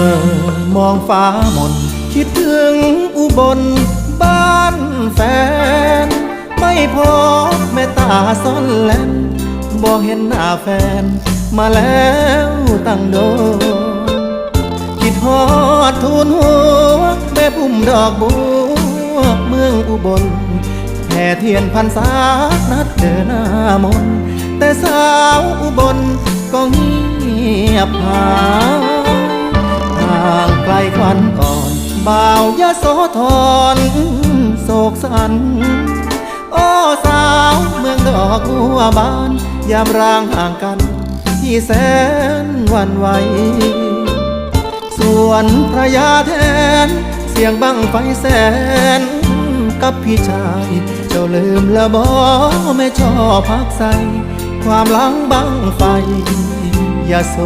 เมื่อมองฟ้ามน คิดถึงอุบลบ้านแฟน ไม่พบแม่ตาซ่อนแลนบ่เห็นหน้าแฟน มาแล้วตั้งโดคิดฮอดทูนหัวแม่ปุ่มดอกบัวเมืองอุบลแห่เทียนพันษานัดเจอหน้ามน แต่สาวอุบลก็เงียบหาย ควันก่อนบ่าวยะโสธรโศกสัน โอ้สาวเมืองดอกบัวบาน ยามร่างห่างกัน ที่แสนวันไหว ส่วนพระยาแทน เสียงบังไฟแสน กับพี่ชาย เจ้าลืมละบอไม่ชอบพักใส ความหลังบังไฟยาโศ